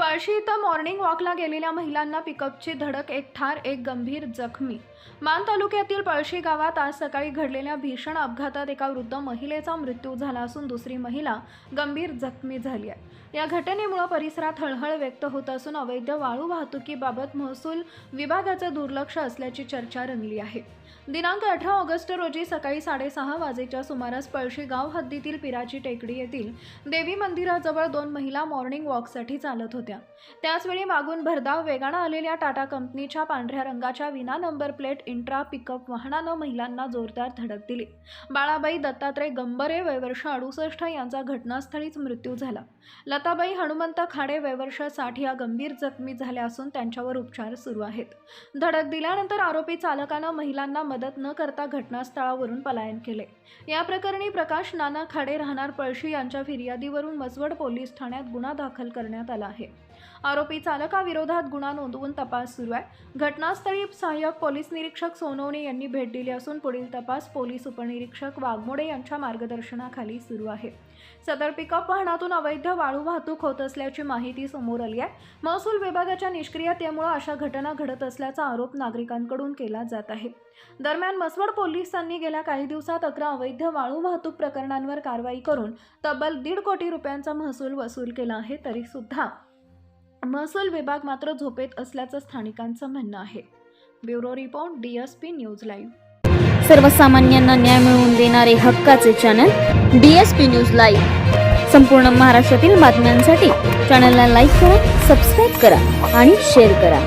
पळशी इथं मॉर्निंग वॉकला गेलेल्या महिलांना पिकअपची धडक एक ठार एक गंभीर जखमी. मान तालुक्यातील पळशी गावात आज सकाळी घडलेल्या भीषण अपघातात एका वृद्ध महिलेचा मृत्यू झाला असून दुसरी महिला गंभीर जखमी झाली आहे. या घटनेमुळे परिसरात हळहळ व्यक्त होत असून अवैध वाळू वाहतुकीबाबत महसूल विभागाचं दुर्लक्ष असल्याची चर्चा रंगली आहे. दिनांक अठरा ऑगस्ट रोजी सकाळी साडेसहा वाजेच्या सुमारास पळशी गाव हद्दीतील पिराची टेकडी येथील देवी मंदिराजवळ दोन महिला मॉर्निंग वॉकसाठी चालत होत्या. त्याचवेळी मागून भरधाव वेगानं आलेल्या टाटा कंपनीच्या पांढऱ्या रंगाच्या विना नंबर प्लेट इंट्रा पिकअप वाहनानं महिलांना जोरदार धडक दिली. बाळाबाई दत्तात्रय गंबरे वयवर्ष अडुसष्ट यांचा घटनास्थळीच मृत्यू झाला. लताबाई हनुमंत खाडे वयवर्ष साठ या गंभीर जखमी झाल्या असून त्यांच्यावर उपचार सुरू आहेत. धडक दिल्यानंतर आरोपी चालकानं महिलांना मदत न करता घटनास्थळावरून पलायन केले. या प्रकरणी प्रकाश नाना खाडे राहणार पळशी यांच्या फिर्यादीवरून मसवड पोलीस ठाण्यात गुन्हा दाखल करण्यात आला आहे. आरोपी चालकाविरोधात गुन्हा नोंदवून तपास सुरू आहे. घटनास्थळी सहाय्यक पोलीस निरीक्षक सोनवणे यांनी भेट दिली असून पुढील तपास पोलीस उपनिरीक्षक वाघमोडे यांच्या मार्गदर्शनाखाली सुरू आहे. सदर पिकअप वाहनातून अवैध वाळू वाहतूक होत असल्याची माहिती समोर आली आहे. महसूल विभागाच्या निष्क्रियतेमुळे अशा घटना घडत असल्याचा आरोप नागरिकांकडून केला जात आहे. दरम्यान मसवड पोलिसांनी गेल्या काही दिवसात अकरा अवैध वाळू वाहतूक प्रकरणांवर कारवाई करून तब्बल दीड कोटी रुपयांचा महसूल वसूल केला आहे तरी सुद्धा महसूल विभाग मात्र झोपेत असल्याचं स्थानिकांचं म्हणणं आहे. Bureau report DSP news live. सर्वसामान्यांना न्याय मिळवून देणारे हक्काचे channel D S P news live. संपूर्ण महाराष्ट्रातील बातम्यांसाठी चॅनलला लाईक करा सबस्क्राईब करा आणि शेअर करा.